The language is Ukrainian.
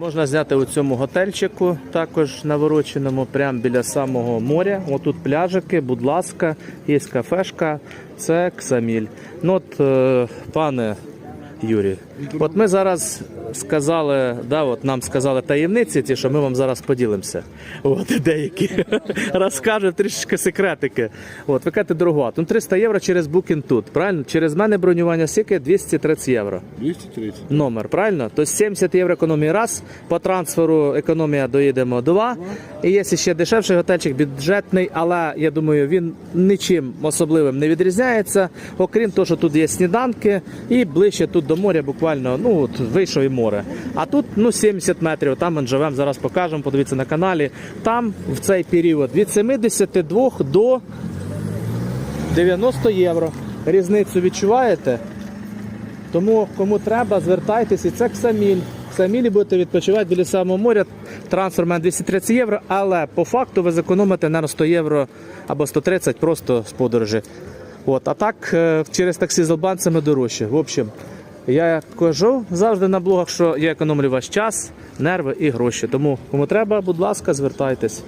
Можна зняти у цьому готельчику, також навороченому, прямо біля самого моря. Отут пляжики, будь ласка, є кафешка, це Ксаміль. Ну от, е, пане Юрій, от ми зараз сказали, да, от нам сказали таємниці, ті, що ми вам зараз поділимося. От деякі розкажемо трішечки секретики. От, ви кажете, дорого. Ну 300 євро через Booking тут, правильно? Через мене бронювання скільки 230 євро. 230. Номер, правильно? Тобто 70 євро економії раз, по трансферу економія доїдемо два. І є ще дешевший готельчик, бюджетний, але я думаю, він нічим особливим не відрізняється. Окрім того, що тут є сніданки, і ближче тут до моря, буквально, ну от вийшов і море. А тут ну 70 метрів, там ми живемо, зараз покажемо, подивіться на каналі. Там в цей період від 72 до 90 євро. Різницю відчуваєте? Тому кому треба, звертайтеся. І це Ксаміль. В Ксамілі будете відпочивати біля самого моря. Трансфер має 230 євро, але по факту ви зекономите на 100 євро або 130 просто з подорожі. От, а так е, через таксі з албанцями дорожче. В общем, я кажу завжди на блогах, що я економлю ваш час, нерви і гроші. Тому кому треба, будь ласка, звертайтесь.